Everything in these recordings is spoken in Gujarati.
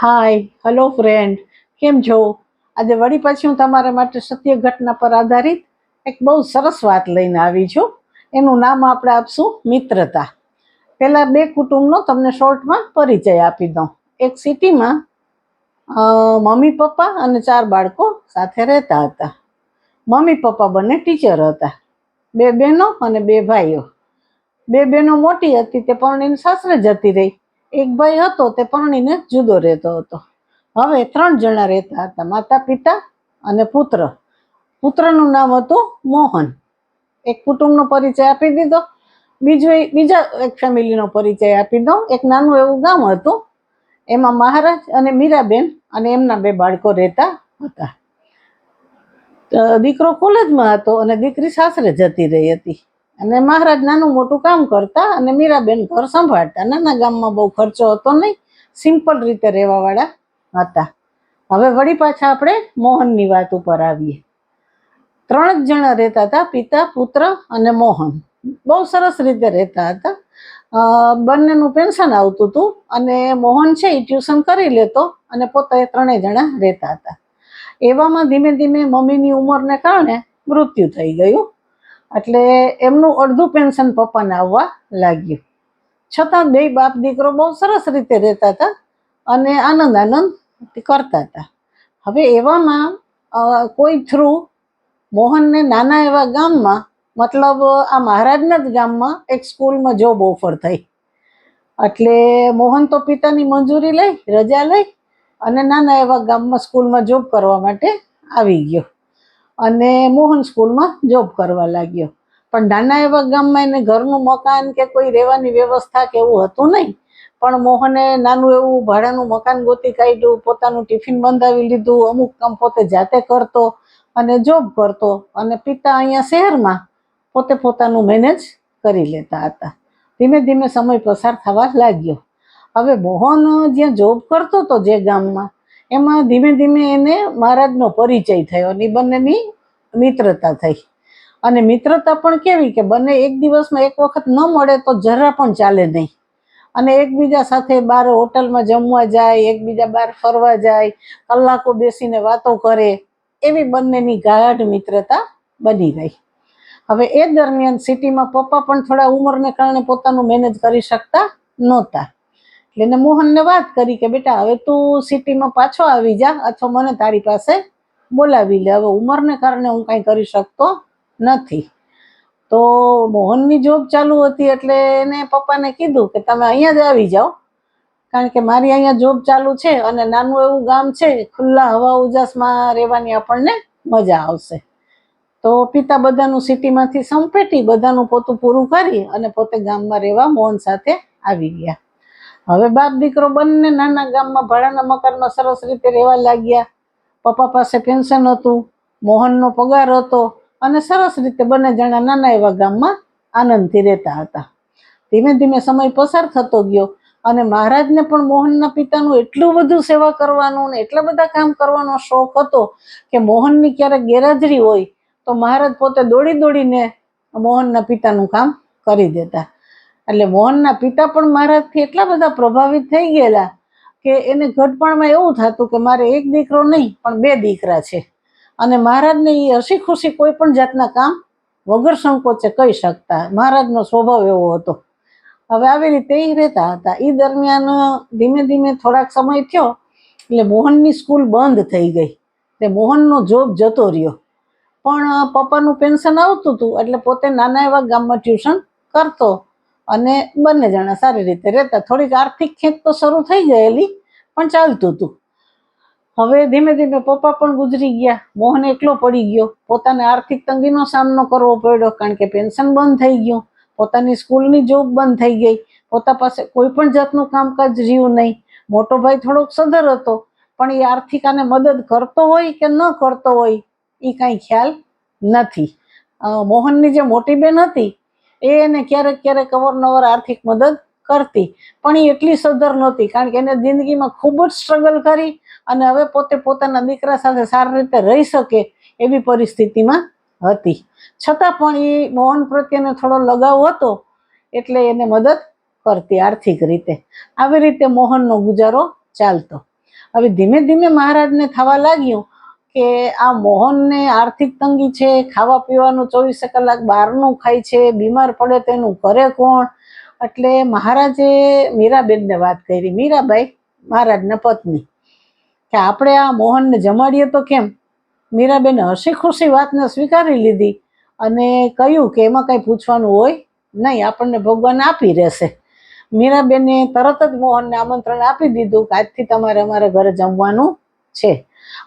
હાય હલો ફ્રેન્ડ કેમ છો? આજે વળી પછી હું તમારા માટે સત્ય ઘટના પર આધારિત એક બહુ સરસ વાત લઈને આવી છું. એનું નામ આપણે આપશું મિત્રતા. પહેલા બે કુટુંબનો તમને શોર્ટમાં પરિચય આપી દઉં. એક સિટીમાં મમ્મી પપ્પા અને ચાર બાળકો સાથે રહેતા હતા. મમ્મી પપ્પા બંને ટીચર હતા. બે બહેનો અને બે ભાઈઓ. બે બહેનો મોટી હતી તે પરણીને સાસરે જતી રહી. એક ભાઈ હતો તે પરણીને જુદો રહેતો હતો. હવે ત્રણ જણા રહેતા હતા માતા પિતા અને પુત્ર. પુત્રનું નામ હતું મોહન. એક કુટુંબનો પરિચય આપી દીધો. બીજો બીજા એક ફેમિલીનો પરિચય આપી દઉં. એક નાનું એવું ગામ હતું. એમાં મહારાજ અને મીરાબેન અને એમના બે બાળકો રહેતા હતા. દીકરો કોલેજમાં હતો અને દીકરી સાસરે જતી રહી હતી. અને મહારાજ નાનું મોટું કામ કરતા અને મીરાબેન ઘર સંભાળતા. નાના ગામમાં બહુ ખર્ચો હતો નહીં. સિમ્પલ રીતે રહેવાવાળા હતા. હવે વળી પાછા આપણે મોહનની વાત ઉપર આવીએ. ત્રણ જ જણા રહેતા હતા, પિતા, પુત્ર અને મોહન. બહુ સરસ રીતે રહેતા હતા. બંનેનું પેન્શન આવતું હતું અને મોહન છે એ ટ્યુશન કરી લેતો અને પોતે ત્રણેય જણા રહેતા હતા. એવામાં ધીમે ધીમે મમ્મીની ઉંમરને કારણે મૃત્યુ થઈ ગયું. એટલે એમનું અડધું પેન્શન પપ્પાને આવવા લાગ્યું. છતાં બે બાપ દીકરો બહુ સરસ રીતે રહેતા હતા અને આનંદ આનંદ કરતા હતા. હવે એવામાં કોઈ થ્રુ મોહનને નાના એવા ગામમાં, મતલબ આ મહારાજના જ ગામમાં એક સ્કૂલમાં જોબ ઓફર થઈ. એટલે મોહન તો પિતાની મંજૂરી લઈ, રજા લઈ અને નાના એવા ગામમાં સ્કૂલમાં જોબ કરવા માટે આવી ગયો. અને મોહન સ્કૂલમાં જોબ કરવા લાગ્યો. પણ નાના એવા ગામમાં એને ઘરનું મકાન કે કોઈ રહેવાની વ્યવસ્થા કે એવું હતું નહીં. પણ મોહને નાનું એવું ભાડાનું મકાન ગોતી કાઢ્યું, પોતાનું ટિફિન બંધાવી લીધું, અમુક કામ પોતે જાતે કરતો અને જોબ કરતો. અને પિતા અહીંયા શહેરમાં પોતે પોતાનું મેનેજ કરી લેતા હતા. ધીમે ધીમે સમય પસાર થવા લાગ્યો. હવે મોહન જ્યાં જોબ કરતો હતો જે ગામમાં એમાં ધીમે ધીમે એને મહારાજનો પરિચય થયો અને બંનેની મિત્રતા થઈ. અને મિત્રતા પણ કેવી કે બંને એક દિવસમાં એક વખત ન મળે તો જરા પણ ચાલે નહીં. અને એકબીજા સાથે બહાર હોટલમાં જમવા જાય, એકબીજા બહાર ફરવા જાય, કલાકો બેસીને વાતો કરે, એવી બંનેની ગાઢ મિત્રતા બની ગઈ હવે એ દરમિયાન સિટીમાં પપ્પા પણ થોડા ઉંમરને કારણે પોતાનું મેનેજ કરી શકતા નહોતા. એટલે એને મોહનને વાત કરી કે, બેટા, હવે તું સિટીમાં પાછો આવી જા અથવા મને તારી પાસે બોલાવી લે. હવે ઉંમરને કારણે હું કાંઈ કરી શકતો નથી. તો મોહનની જોબ ચાલુ હતી એટલે એને પપ્પાને કીધું કે, તમે અહીંયા જ આવી જાઓ. કારણ કે મારી અહીંયા જોબ ચાલુ છે અને નાનું એવું ગામ છે, ખુલ્લા હવા ઉજાસમાં રહેવાની આપણને મજા આવશે. તો પિતા બધાનું સિટીમાંથી સંપેટી બધાનું પોતું પૂરું કરી અને પોતે ગામમાં રહેવા મોહન સાથે આવી ગયા. હવે બાપ દીકરો બંને નાના ગામમાં ભાડાના મકાનમાં સરસ રીતે રહેવા લાગ્યા. પપ્પા પાસે પેન્શન હતું, મોહનનો પગાર હતો અને સરસ રીતે બંને જણા નાના એવા ગામમાં આનંદથી રહેતા હતા. ધીમે ધીમે સમય પસાર થતો ગયો અને મહારાજને પણ મોહનના પિતાનું એટલું બધું સેવા કરવાનું ને એટલા બધા કામ કરવાનો શોખ હતો કે મોહનની ક્યારેક ગેરહાજરી હોય તો મહારાજ પોતે દોડી દોડીને મોહનના પિતાનું કામ કરી દેતા. એટલે મોહનના પિતા પણ મહારાજથી એટલા બધા પ્રભાવિત થઈ ગયેલા કે એને ઘટપણમાં એવું થતું કે મારે એક દીકરો નહીં, પણ બે દીકરા છે. અને મહારાજને એ હસી ખુશી કોઈ પણ જાતના કામ વગર સંકોચે કહી શકતા. મહારાજનો સ્વભાવ એવો હતો. હવે આવી રીતે એ રહેતા હતા. એ દરમિયાન ધીમે ધીમે થોડાક સમય થયો, એટલે મોહનની સ્કૂલ બંધ થઈ ગઈ. એટલે મોહનનો જોબ જતો રહ્યો. પણ પપ્પાનું પેન્શન આવતું હતું, એટલે પોતે નાના એવા ગામમાં ટ્યુશન કરતો. અને બંને જણા સારી રીતે રહેતા. થોડીક આર્થિક ખેંચ તો શરૂ થઈ ગયેલી, પણ ચાલતું હતું. હવે ધીમે ધીમે પપ્પા પણ ગુજરી ગયા. મોહન એકલો પડી ગયો. પોતાને આર્થિક તંગીનો સામનો કરવો પડ્યો, કારણ કે પેન્શન બંધ થઈ ગયું. પોતાની સ્કૂલની જોબ બંધ થઈ ગઈ. પોતા પાસે કોઈ પણ જાતનું કામકાજ રહ્યું નહીં. મોટો ભાઈ થોડોક સધર હતો, પણ એ આર્થિક આને મદદ કરતો હોય કે ન કરતો હોય, એ કાંઈ ખ્યાલ નથી. મોહનની જે મોટી બેન હતી એને ક્યારેક ક્યારેક અવારનવાર આર્થિક મદદ કરતી. પણ એ એટલી સધર નહોતી, કારણ કે એને જિંદગીમાં ખૂબ જ સ્ટ્રગલ કરી અને હવે પોતે પોતાના દીકરા સાથે સારી રીતે રહી શકે એવી પરિસ્થિતિમાં હતી. છતાં પણ એ મોહન પ્રત્યેને થોડો લગાવ હતો એટલે એને મદદ કરતી આર્થિક રીતે. આવી રીતે મોહનનો ગુજારો ચાલતો. હવે ધીમે ધીમે મહારાજને થવા લાગ્યું કે આ મોહનને આર્થિક તંગી છે, ખાવા પીવાનું ચોવીસે કલાક બહારનું ખાય છે, બીમાર પડે તેનું કરે કોણ? એટલે મહારાજે મીરાબેનને વાત કરી. મીરાબાઈ, મહારાજના પત્ની, કે આપણે આ મોહનને જમાડીએ તો કેમ? મીરાબેને હસી ખુશી વાતને સ્વીકારી લીધી અને કહ્યું કે એમાં કંઈ પૂછવાનું હોય નહીં, આપણને ભગવાન આપી રહેશે. મીરાબેને તરત જ મોહનને આમંત્રણ આપી દીધું કે આજથી તમારે અમારા ઘરે જમવાનું છે.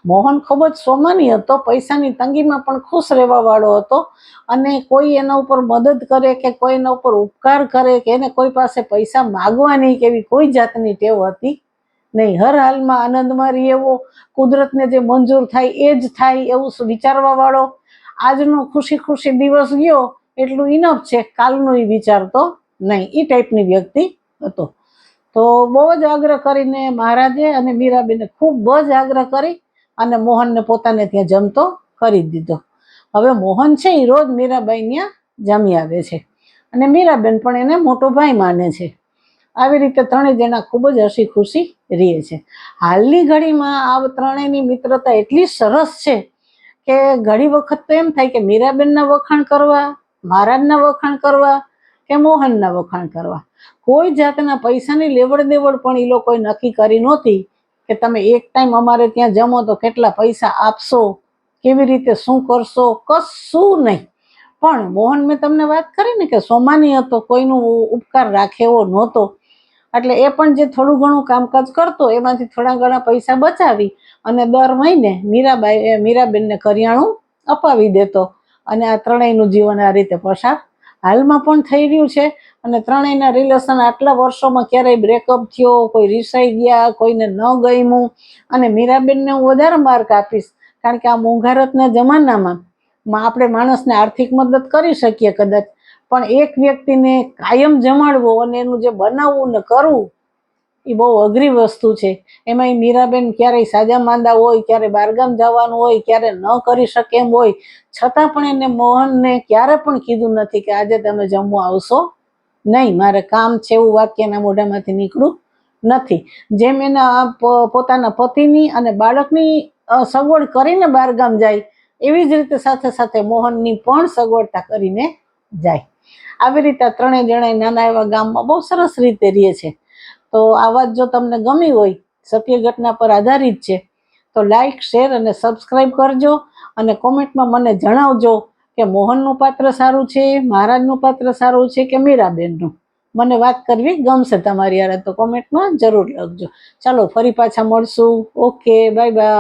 મોહન ખૂબ જ સ્વમાની હતો, પૈસાની તંગીમાં પણ ખુશ રહેવા વાળો હતો અને કોઈ એના ઉપર મદદ કરે કે કોઈ એના ઉપર ઉપકાર કરે કે એને કોઈ પાસે પૈસા માગવાની કે કોઈ જાતની ટેવ હતી નહીં. હર હાલમાં આનંદમાં એવો, કુદરતને જે મંજૂર થાય એ જ થાય એવું વિચારવા વાળો આજનો ખુશી ખુશી દિવસ ગયો, એટલું ઇનફ છે, કાલનું એ વિચારતો નહીં. એ ટાઈપની વ્યક્તિ હતો. તો બહુ જ આગ્રહ કરીને મહારાજે અને મીરાબેને ખૂબ જ આગ્રહ કરી અને મોહનને પોતાને ત્યાં જમતો કરી દીધો. હવે મોહન છે એ રોજ મીરાબાઈ ત્યાં જમી આવે છે. અને મીરાબેન પણ એને મોટો ભાઈ માને છે. આવી રીતે ત્રણેય જણા ખૂબ જ હસી ખુશી રહે છે. હાલની ઘડીમાં આ ત્રણેયની મિત્રતા એટલી સરસ છે કે ઘણી વખત તો એમ થાય કે મીરાબેનના વખાણ કરવા મહારાજના વખાણ કરવા કે મોહનના વખાણ કરવા. કોઈ જાતના પૈસાની લેવડ દેવડ પણ એ લોકોએ નક્કી કરી નહોતી કે તમે એક ટાઈમ અમારે ત્યાં જમો તો કેટલા પૈસા આપશો, કેવી રીતે શું કરશો, કશું નહીં. પણ મોહન મેં તમને વાત કરી ને કે સોમાની હતો, કોઈનું ઉપકાર રાખે એવો નહોતો. એટલે એ પણ જે થોડું ઘણું કામકાજ કરતો, એમાંથી થોડા ઘણા પૈસા બચાવી અને દર મહિને મીરાબાઈ, મીરાબેનને કરિયાણું અપાવી દેતો. અને આ ત્રણેયનું જીવન આ રીતે પસાર હાલમાં પણ થઈ રહ્યું છે અને ત્રણેયના રિલેશન આટલા વર્ષોમાં ક્યારેય બ્રેકઅપ થયો, કોઈ રિસાઈ ગયા, કોઈને ન ગમ્યું. અને મીરાબેનને હું વધારે માર્ક આપીશ, કારણ કે આ મોંઘારતના જમાનામાં આપણે માણસને આર્થિક મદદ કરી શકીએ કદાચ. પણ એક વ્યક્તિને કાયમ જમાડવો અને એનું જે બનાવવું ને કરવું એ બહુ અઘરી વસ્તુ છે. એમાં મીરાબેન ક્યારેય સાજા માંદા હોય, ક્યારે બારગામ જવાનું હોય, ક્યારે ન કરી શકે એમ હોય, છતાં પણ એને મોહનને ક્યારે પણ કીધું નથી કે આજે તમે જમવા આવશો. નહીં, મારે કામ છે એવું વાક્ય એના મોઢામાંથી નીકળ્યું નથી. જેમ એના પોતાના પતિની અને બાળકની સગવડ કરીને બારગામ જાય, એવી જ રીતે સાથે સાથે મોહનની પણ સગવડતા કરીને જાય. આવી રીતે ત્રણેય જણા નાના એવા ગામમાં બહુ સરસ રીતે રહે છે. તો આ વાત જો તમને ગમી હોય, સત્ય ઘટના પર આધારિત છે, તો લાઈક શેર અને સબસ્ક્રાઈબ કરજો અને કોમેન્ટમાં મને જણાવજો કે મોહનનું પાત્ર સારું છે મહારાજનું પાત્ર સારું છે કે મીરાબેનનું. મને વાત કરવી ગમશે તમારી યાર તો કોમેન્ટમાં જરૂર લખજો. ચાલો, ફરી પાછા મળશું. Okay bye bye